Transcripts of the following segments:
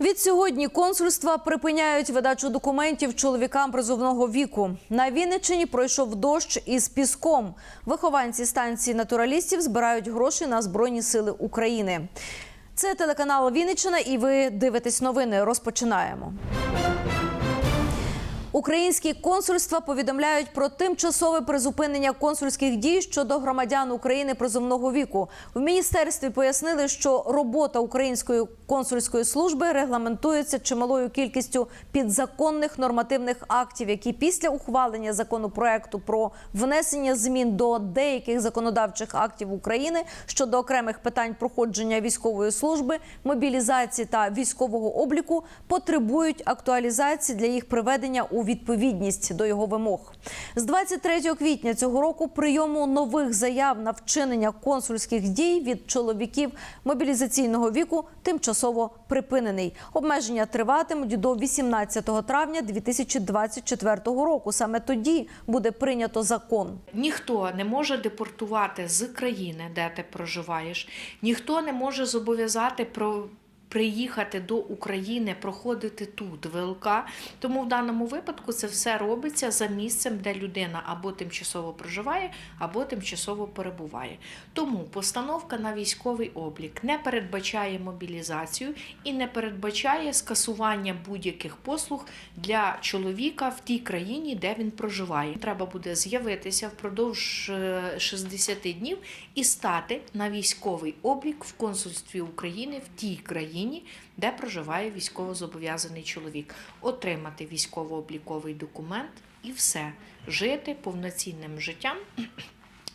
Від сьогодні консульства припиняють видачу документів чоловікам призовного віку. На Вінниччині пройшов дощ із піском. Вихованці станції натуралістів збирають гроші на Збройні сили України. Це телеканал Вінниччина, і ви дивитесь новини. Розпочинаємо. Українські консульства повідомляють про тимчасове призупинення консульських дій щодо громадян України призовного віку. В міністерстві пояснили, що робота української консульської служби регламентується чималою кількістю підзаконних нормативних актів, які після ухвалення законопроекту про внесення змін до деяких законодавчих актів України щодо окремих питань проходження військової служби, мобілізації та військового обліку потребують актуалізації для їх приведення у відповідність до його вимог. З 23 квітня цього року прийому нових заяв на вчинення консульських дій від чоловіків мобілізаційного віку тимчасово припинений. Обмеження триватимуть до 18 травня 2024 року. Саме тоді буде прийнято закон. Ніхто не може депортувати з країни, де ти проживаєш, ніхто не може зобов'язати про. Приїхати до України, проходити тут ВЛК. Тому в даному випадку це все робиться за місцем, де людина або тимчасово проживає, або тимчасово перебуває. Тому постановка на військовий облік не передбачає мобілізацію і не передбачає скасування будь-яких послуг для чоловіка в тій країні, де він проживає. Треба буде з'явитися впродовж е, 60 днів і стати на військовий облік в консульстві України в тій країні, де проживає військовозобов'язаний чоловік, отримати військово-обліковий документ і все жити повноцінним життям.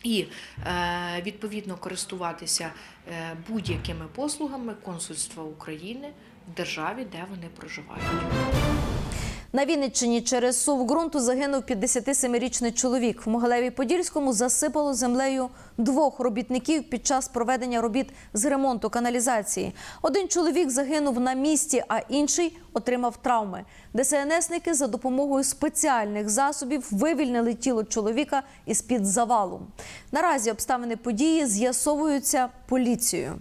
І е, відповідно користуватися е, будь-якими послугами консульства України в державі, де вони проживають. На Вінниччині через сув ґрунту загинув 57-річний чоловік. В Могилеві Подільському засипало землею двох робітників під час проведення робіт з ремонту каналізації. Один чоловік загинув на місці, а інший отримав травми. ДСНСники за допомогою спеціальних засобів вивільнили тіло чоловіка із під завалу. Наразі обставини події з'ясовуються поліцією.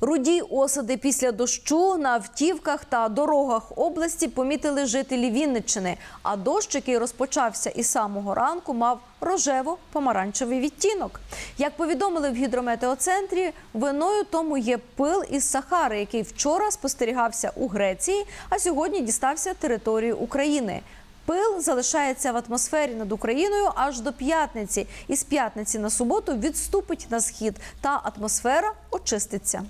Руді осади після дощу на автівках та дорогах області помітили жителі Вінниччини. А дощ, який розпочався із самого ранку, мав рожево-помаранчевий відтінок. Як повідомили в гідрометеоцентрі, виною тому є пил із Сахари, який вчора спостерігався у Греції, а сьогодні дістався території України. Пил залишається в атмосфері над Україною аж до п'ятниці. І з п'ятниці на суботу відступить на схід, та атмосфера очиститься.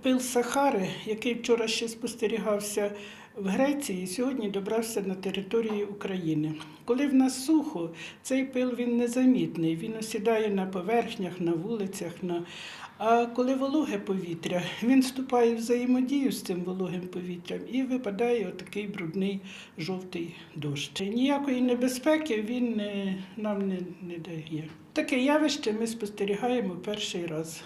Пил Сахари, який вчора ще спостерігався в Греції, сьогодні добрався на територію України. Коли в нас сухо, цей пил він незамітний. Він осідає на поверхнях, на вулицях. На... А коли вологе повітря, він вступає в взаємодію з цим вологим повітрям і випадає отакий брудний жовтий дощ. Ніякої небезпеки він не, нам не, не дає. Таке явище ми спостерігаємо перший раз.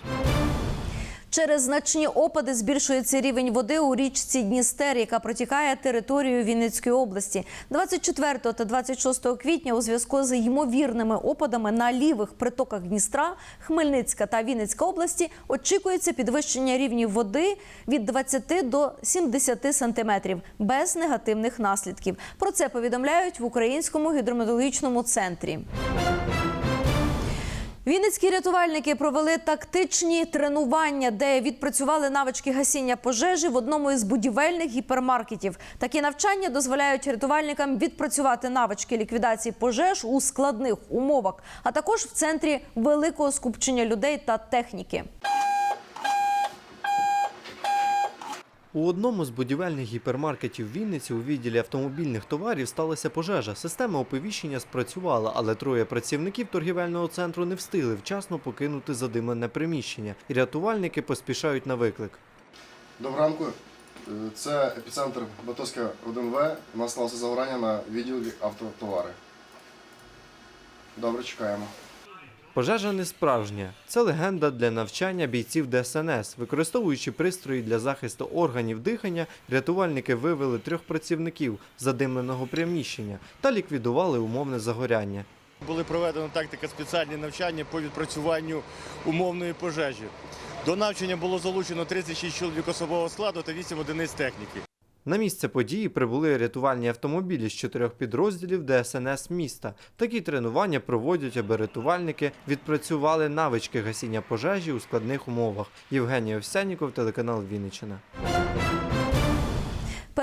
Через значні опади збільшується рівень води у річці Дністер, яка протікає територією Вінницької області. 24 та 26 квітня у зв'язку з ймовірними опадами на лівих притоках Дністра, Хмельницька та Вінницька області очікується підвищення рівнів води від 20 до 70 сантиметрів без негативних наслідків. Про це повідомляють в Українському гідрометеорологічному центрі. Вінницькі рятувальники провели тактичні тренування, де відпрацювали навички гасіння пожежі в одному із будівельних гіпермаркетів. Такі навчання дозволяють рятувальникам відпрацювати навички ліквідації пожеж у складних умовах, а також в центрі великого скупчення людей та техніки. У одному з будівельних гіпермаркетів Вінниці у відділі автомобільних товарів сталася пожежа. Система оповіщення спрацювала, але троє працівників торгівельного центру не встигли вчасно покинути задимлене приміщення, і рятувальники поспішають на виклик. Доброго ранку. Е, Це епіцентр Батовська 1В. У нас сталося загорання на відділі автотовари. Добре, чекаємо. Пожежа не справжня. Це легенда для навчання бійців ДСНС. Використовуючи пристрої для захисту органів дихання, рятувальники вивели трьох працівників задимленого приміщення та ліквідували умовне загоряння. Були проведено тактика спеціальні навчання по відпрацюванню умовної пожежі. До навчання було залучено 36 чоловік особового складу та 8 одиниць техніки. На місце події прибули рятувальні автомобілі з чотирьох підрозділів ДСНС міста. Такі тренування проводять, аби рятувальники відпрацювали навички гасіння пожежі у складних умовах. Євгеній Овсяніков, телеканал Вінниччина.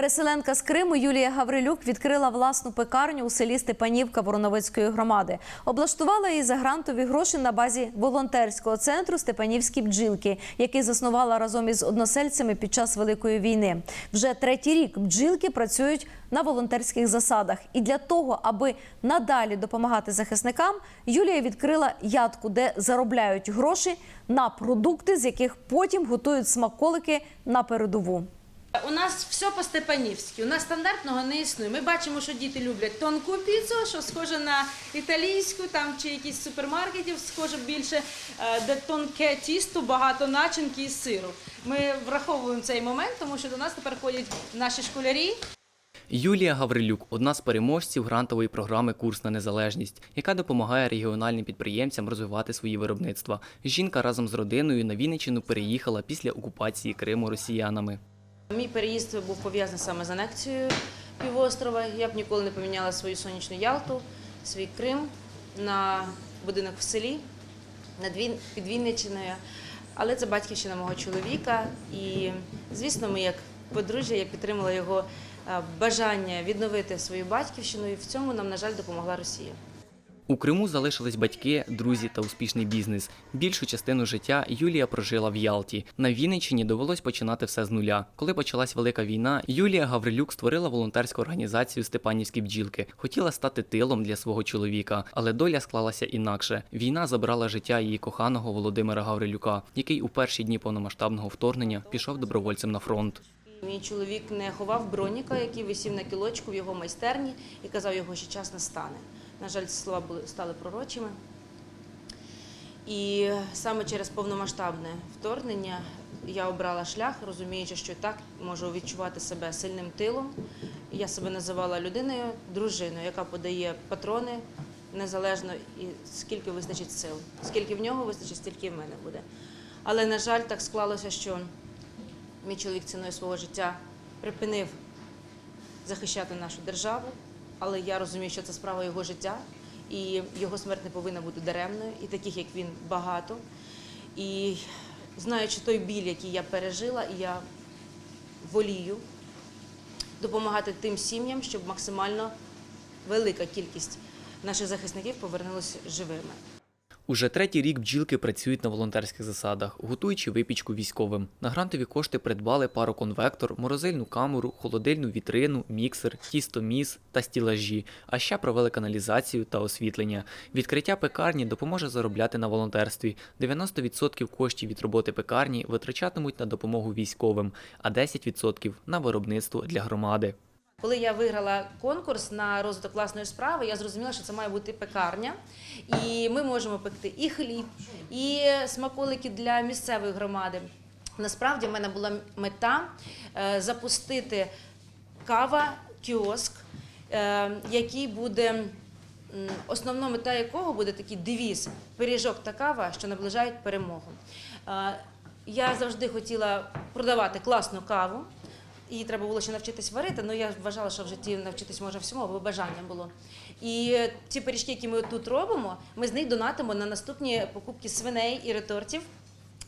Переселенка з Криму Юлія Гаврилюк відкрила власну пекарню у селі Степанівка Вороновицької громади. Облаштувала її за грантові гроші на базі волонтерського центру Степанівські бджілки, який заснувала разом із односельцями під час Великої війни. Вже третій рік бджілки працюють на волонтерських засадах. І для того, аби надалі допомагати захисникам, Юлія відкрила ядку, де заробляють гроші на продукти, з яких потім готують смаколики на передову. У нас все по-степанівськи. У нас стандартного не існує. Ми бачимо, що діти люблять тонку піцу, що схоже на італійську, там чи якісь супермаркетів, схоже більше, е, де тонке тісто, багато начинки і сиру. Ми враховуємо цей момент, тому що до нас тепер ходять наші школярі. Юлія Гаврилюк одна з переможців грантової програми Курс на незалежність, яка допомагає регіональним підприємцям розвивати свої виробництва. Жінка разом з родиною на Вінниччину переїхала після окупації Криму росіянами. Мій переїзд був пов'язаний саме з анексією півострова. Я б ніколи не поміняла свою сонячну Ялту, свій Крим на будинок в селі під Вінниччиною. Але це батьківщина мого чоловіка. І, звісно, ми як подружжя, я підтримала його е, бажання відновити свою батьківщину, і в цьому нам, на жаль, допомогла Росія. У Криму залишились батьки, друзі та успішний бізнес. Більшу частину життя Юлія прожила в Ялті. На Вінниччині довелось починати все з нуля. Коли почалась велика війна, Юлія Гаврилюк створила волонтерську організацію Степанівські бджілки. Хотіла стати тилом для свого чоловіка, але доля склалася інакше. Війна забрала життя її коханого Володимира Гаврилюка, який у перші дні повномасштабного вторгнення пішов добровольцем на фронт. Мій чоловік не ховав броніка, який висів на кілочку в його майстерні і казав, його ще час настане. На жаль, слова були стали пророчими. І саме через повномасштабне вторгнення я обрала шлях, розуміючи, що так можу відчувати себе сильним тилом. Я себе називала людиною, дружиною, яка подає патрони незалежно і скільки вистачить сил. Скільки в нього вистачить, стільки в мене буде. Але, на жаль, так склалося, що мій чоловік ціною свого життя припинив захищати нашу державу, але я розумію, що це справа його життя, і його смерть не повинна бути даремною, і таких, як він, багато. І знаючи той біль, який я пережила, я волію допомагати тим сім'ям, щоб максимально велика кількість наших захисників повернулася живими. Уже третій рік бджілки працюють на волонтерських засадах, готуючи випічку військовим. На грантові кошти придбали пароконвектор, морозильну камеру, холодильну вітрину, міксер, тістоміс та стілажі, а ще провели каналізацію та освітлення. Відкриття пекарні допоможе заробляти на волонтерстві. 90% коштів від роботи пекарні витрачатимуть на допомогу військовим, а 10% на виробництво для громади. Коли я виграла конкурс на розвиток власної справи, я зрозуміла, що це має бути пекарня, і ми можемо пекти і хліб, і смаколики для місцевої громади. Насправді в мене була мета е, запустити кава кіоск, е, який буде основна мета якого буде такий девіз пиріжок та кава, що наближають перемогу. Е, Я завжди хотіла продавати класну каву. Її треба було ще навчитись варити, але я вважала, що в житті навчитись можна всьому, бо бажання було. І ці пиріжки, які ми тут робимо, ми з них донатимо на наступні покупки свиней і ретортів.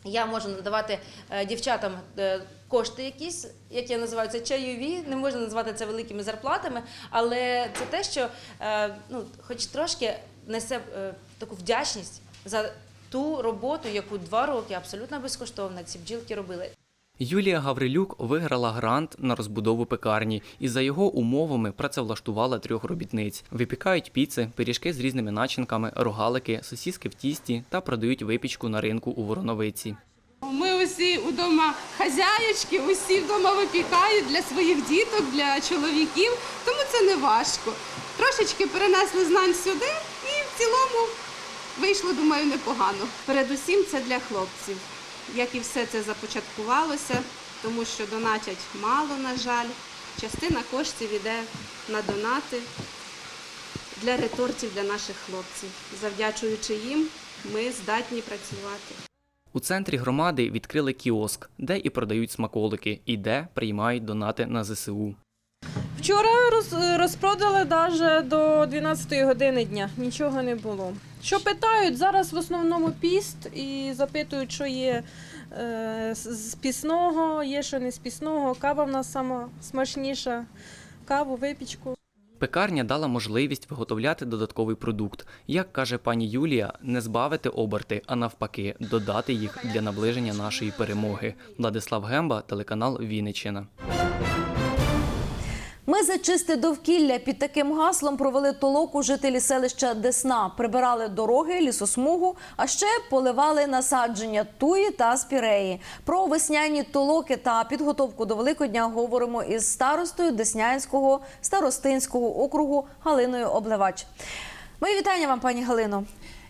Я можу надавати е, дівчатам е, кошти якісь, як я називаю це чайові. Не можна назвати це великими зарплатами, але це те, що е, ну, хоч трошки несе таку вдячність за ту роботу, яку два роки абсолютно безкоштовно ці бджілки робили. Юлія Гаврилюк виграла грант на розбудову пекарні і за його умовами працевлаштувала трьох робітниць. Випікають піци, пиріжки з різними начинками, рогалики, сосіски в тісті та продають випічку на ринку у Вороновиці. Ми усі вдома хазяєчки, усі вдома випікають для своїх діток, для чоловіків, тому це не важко. Трошечки перенесли знань сюди і в цілому вийшло, думаю, непогано. Передусім це для хлопців. Як і все це започаткувалося, тому що донатять мало, на жаль. Частина коштів іде на донати для ретортів для наших хлопців. Завдячуючи їм, ми здатні працювати. У центрі громади відкрили кіоск, де і продають смаколики, і де приймають донати на ЗСУ. Вчора роз, розпродали навіть до 12 години дня. Нічого не було. Що питають, зараз в основному піст і запитують, що є е, з пісного, є що не з пісного. Кава в нас сама смачніша. Каву, випічку. Пекарня дала можливість виготовляти додатковий продукт. Як каже пані Юлія, не збавити оберти, а навпаки, додати їх для наближення нашої перемоги. Владислав Гемба, телеканал Вінниччина. За чисте довкілля під таким гаслом провели толоку жителі селища Десна, прибирали дороги, лісосмугу, а ще поливали насадження туї та спіреї. Про весняні толоки та підготовку до Великодня говоримо із старостою Деснянського старостинського округу Галиною Обливач. Мої вітання вам, пані Галино.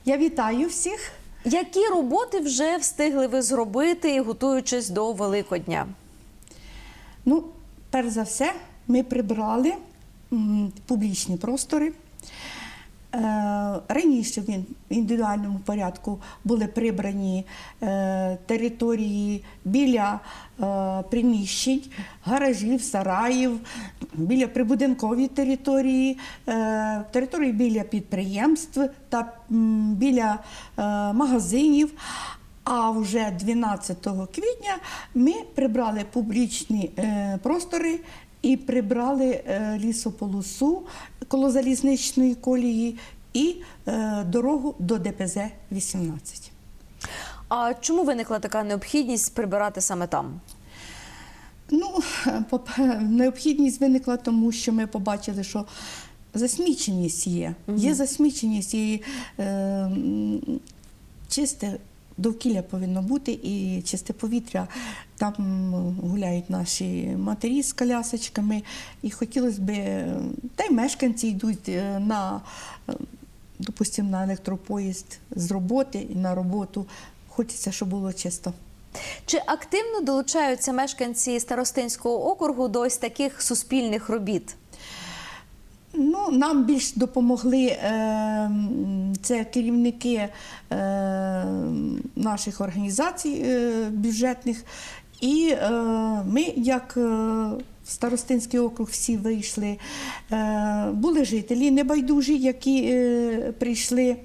Я вітаю всіх. Які роботи вже встигли ви зробити, готуючись до Великодня? Ну, перш за все, ми прибрали публічні простори. Е, Раніше в індивідуальному порядку були прибрані е, території біля е, приміщень, гаражів, сараїв, біля прибудинкової території, території біля підприємств та біля магазинів. А вже 12 квітня ми прибрали публічні простори і прибрали е, лісополосу коло залізничної колії і е, дорогу до ДПЗ 18. А чому виникла така необхідність прибирати саме там? Ну, необхідність виникла тому, що ми побачили, що засміченість є. Є засміченість і е, чисте довкілля повинно бути і чисте повітря. Там гуляють наші матері з колясочками, і хотілося б, е, та й мешканці йдуть е, на, е, допустимо, на електропоїзд з роботи і на роботу. Хочеться, щоб було чисто. Чи активно долучаються мешканці Старостинського округу до ось таких суспільних робіт? Ну, нам більш допомогли е, це керівники е, наших організацій е, бюджетних. І е, ми, як е, Старостинський округ, всі вийшли. Е, були жителі небайдужі, які е, прийшли.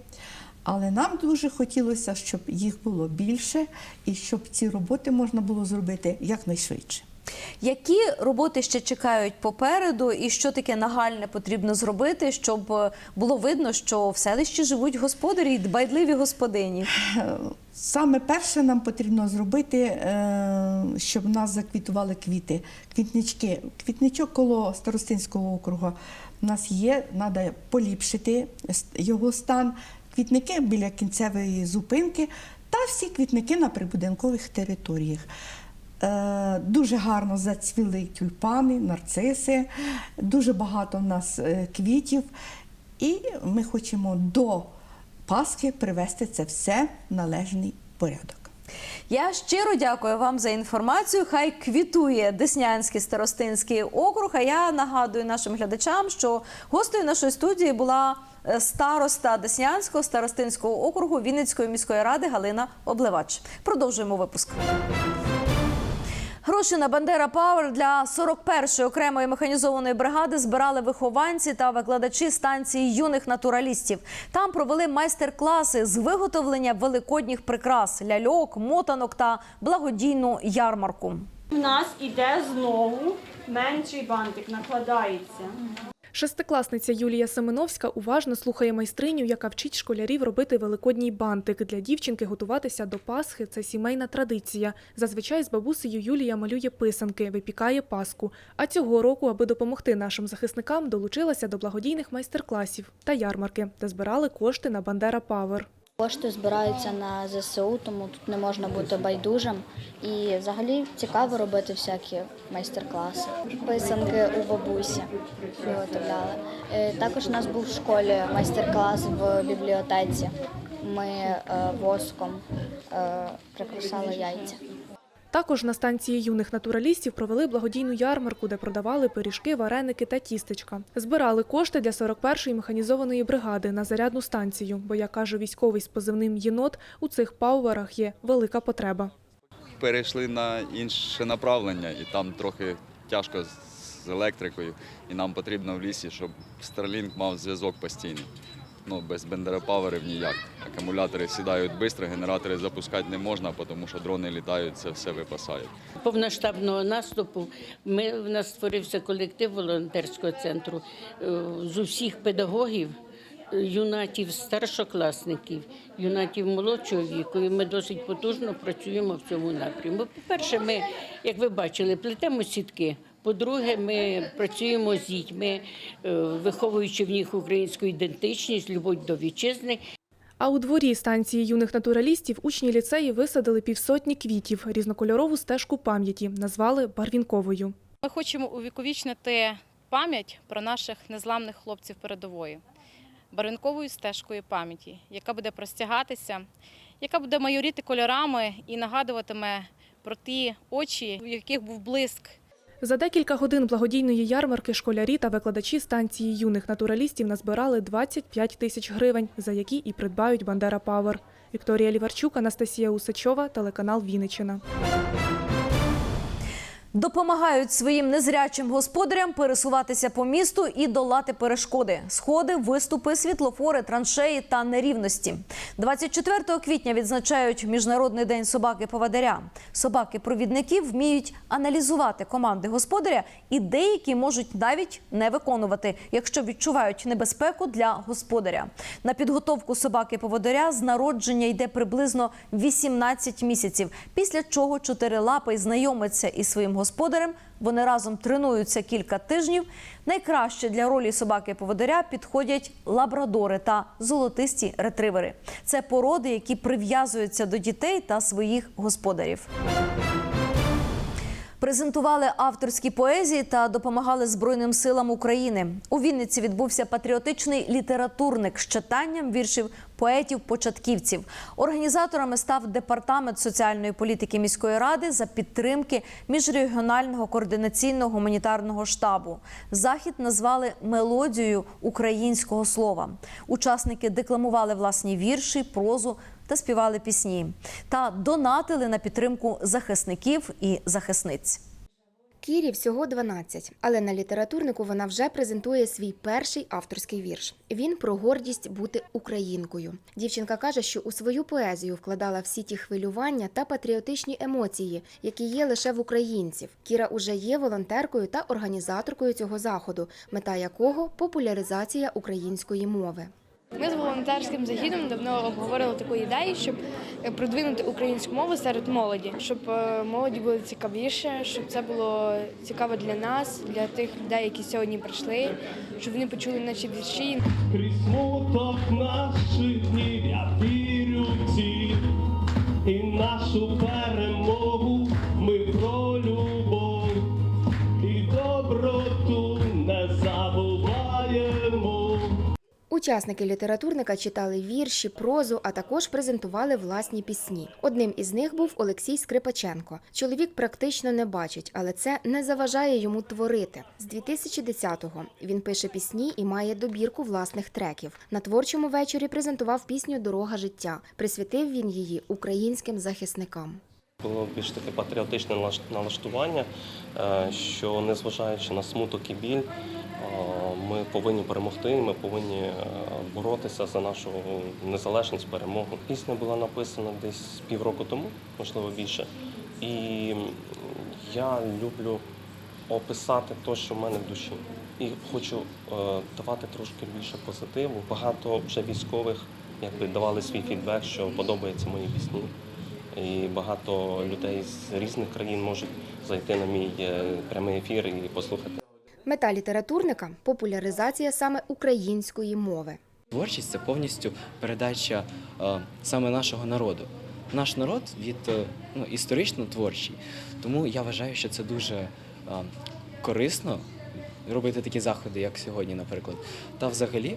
Але нам дуже хотілося, щоб їх було більше і щоб ці роботи можна було зробити якнайшвидше. Які роботи ще чекають попереду, і що таке нагальне потрібно зробити, щоб е, було видно, що в селищі живуть господарі й дбайливі господині? Саме перше нам потрібно зробити, е, щоб в нас заквітували квіти, квітнички. Квітничок коло Старостинського округу у нас є, треба поліпшити його стан. Квітники біля кінцевої зупинки та всі квітники на прибудинкових територіях. Е, Дуже гарно зацвіли тюльпани, нарциси, дуже багато в нас е, квітів. І ми хочемо до Пасхи привести це все в належний порядок. Я щиро дякую вам за інформацію. Хай квітує Деснянський старостинський округ. А я нагадую нашим глядачам, що гостею нашої студії була е, староста Деснянського старостинського округу Вінницької міської ради Галина Обливач. Продовжуємо випуск. Гроші на Бандера Пауер для 41-ї окремої механізованої бригади збирали вихованці та викладачі станції юних натуралістів. Там провели майстер-класи з виготовлення великодніх прикрас, ляльок, мотанок та благодійну ярмарку. У нас іде знову менший бантик, накладається. Шестикласниця Юлія Семеновська уважно слухає майстриню, яка вчить школярів робити великодній бантик. Для дівчинки готуватися до Пасхи це сімейна традиція. Зазвичай з бабусею Юлія малює писанки, випікає паску. А цього року, аби допомогти нашим захисникам, долучилася до благодійних майстер-класів та ярмарки, де збирали кошти на Бандера Павер. Кошти збираються на ЗСУ, тому тут не можна бути байдужим. І взагалі цікаво робити всякі майстер-класи. Писанки у бабусі виготовляли. Е, Також у нас був в школі майстер-клас в бібліотеці. ми е, воском е, прикрашали яйця. Також на станції юних натуралістів провели благодійну ярмарку, де продавали пиріжки, вареники та тістечка. Збирали кошти для 41-ї механізованої бригади на зарядну станцію, бо, як каже військовий з позивним єнот, у цих пауерах є велика потреба. перейшли на інше направлення, і там трохи тяжко з електрикою. І нам потрібно в лісі, щоб Starlink мав зв'язок постійний. Ну, без бендеропаверів ніяк. Акумулятори сідають швидко, генератори запускати не можна, тому що дрони літають, це все випасають. повноштабного наступу ми в нас створився колектив волонтерського центру е, з усіх педагогів. Юнатів старшокласників, юнатів молодшого віку, і ми досить потужно працюємо в цьому напрямку. По-перше, ми, як ви бачили, плетемо сітки. По-друге, ми працюємо з дітьми, е, виховуючи в них українську ідентичність, любов до вітчизни. А у дворі станції юних натуралістів учні ліцеї висадили півсотні квітів, різнокольорову стежку пам'яті, назвали барвінковою. Ми хочемо увіковічнити пам'ять про наших незламних хлопців передової барвинковою стежкою пам'яті, яка буде простягатися, яка буде майоріти кольорами і нагадуватиме про ті очі, в яких був блиск За декілька годин благодійної ярмарки школярі та викладачі станції юних натуралістів назбирали 25 тисяч гривень, за які і придбають Бандера Павер. Вікторія Ліварчук, Анастасія Усачова, телеканал Вінниччина. Допомагають своїм незрячим господарям пересуватися по місту і долати перешкоди, сходи, виступи, світлофори, траншеї та нерівності. 24 квітня відзначають міжнародний день собаки поводиря. Собаки-провідники вміють аналізувати команди господаря, і деякі можуть навіть не виконувати, якщо відчувають небезпеку для господаря. На підготовку собаки поводиря з народження йде приблизно 18 місяців. Після чого чотирилапий знайомиться із своїм. Вони разом тренуються кілька тижнів. Найкраще для ролі собаки поводиря підходять лабрадори та золотисті ретривери. Це породи, які прив'язуються до дітей та своїх господарів. Презентували авторські поезії та допомагали Збройним силам України. У Вінниці відбувся патріотичний літературник з читанням віршів поетів-початківців. Організаторами став департамент соціальної політики міської ради за підтримки міжрегіонального координаційного гуманітарного штабу. Захід назвали мелодією українського слова. Учасники декламували власні вірші, прозу та співали пісні та донатили на підтримку захисників і захисниць. Кірі всього 12, але на літературнику вона вже презентує свій перший авторський вірш. Він про гордість бути українкою. Дівчинка каже, що у свою поезію вкладала всі ті хвилювання та патріотичні емоції, які є лише в українців. Кіра уже є волонтеркою та організаторкою цього заходу, мета якого популяризація української мови. Ми з волонтерським загідом давно обговорили таку ідею, щоб е, продвинути українську мову серед молоді, щоб е, молоді було цікавіше, щоб це було цікаво для нас, для тих людей, які сьогодні прийшли, щоб вони почули наші вірші. Крізь смуток наших днів я вірю ті і нашу перемогу Учасники літературника читали вірші, прозу, а також презентували власні пісні. Одним із них був Олексій Скрипаченко. Чоловік практично не бачить, але це не заважає йому творити. З 2010-го він пише пісні і має добірку власних треків. На творчому вечорі презентував пісню Дорога життя. Присвятив він її українським захисникам. Було більш таке патріотичне налаш- налаштування, е, що незважаючи на смуток і біль, ми повинні перемогти, ми повинні е, боротися за нашу незалежність, перемогу. Пісня була написана десь півроку тому, можливо більше. І я люблю описати те, що в мене в душі. І хочу е, давати трошки більше позитиву. Багато вже військових якби давали свій фідбек, що подобаються мої пісні. І багато людей з різних країн можуть зайти на мій е, прямий ефір і послухати. Мета літературника популяризація саме української мови. Творчість це повністю передача е, саме нашого народу. Наш народ від е, ну, історично творчий. Тому я вважаю, що це дуже е, корисно робити такі заходи, як сьогодні, наприклад. Та взагалі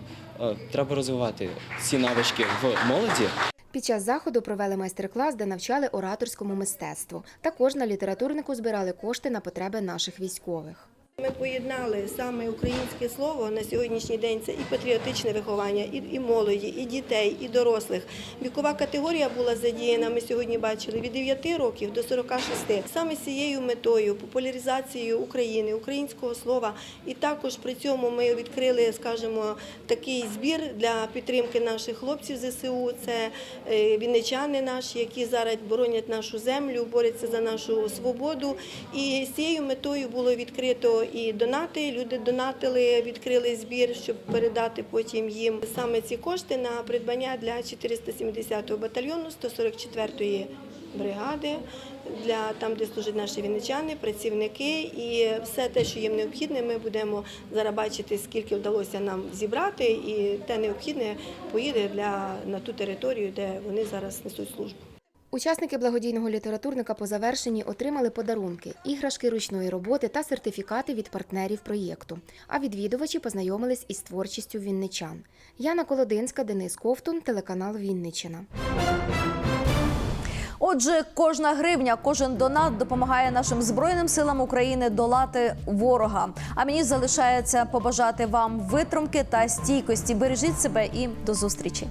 треба розвивати ці навички в молоді. Під час заходу провели майстер-клас, де навчали ораторському мистецтву. Також на літературнику збирали кошти на потреби наших військових. Ми поєднали саме українське слово на сьогоднішній день. Це і патріотичне виховання, і, і молоді, і дітей, і дорослих. Вікова категорія була задіяна. Ми сьогодні бачили від 9 років до 46. Саме з цією метою популяризацією України, українського слова. І також при цьому ми відкрили, скажімо, такий збір для підтримки наших хлопців ЗСУ. Це е, вінничани наші, які зараз боронять нашу землю, борються за нашу свободу. І з цією метою було відкрито і донати. Люди донатили, відкрили збір, щоб передати потім їм саме ці кошти на придбання для 470-го батальйону 144-ї бригади, для там, де служать наші вінничани, працівники, і все те, що їм необхідне, ми будемо зараз бачити, скільки вдалося нам зібрати, і те необхідне поїде для на ту територію, де вони зараз несуть службу. Учасники благодійного літературника по завершенні отримали подарунки, іграшки ручної роботи та сертифікати від партнерів проєкту. А відвідувачі познайомились із творчістю вінничан. Яна Колодинська, Денис Ковтун, телеканал Вінниччина. Отже, кожна гривня, кожен донат допомагає нашим збройним силам України долати ворога. А мені залишається побажати вам витримки та стійкості. Бережіть себе і до зустрічі.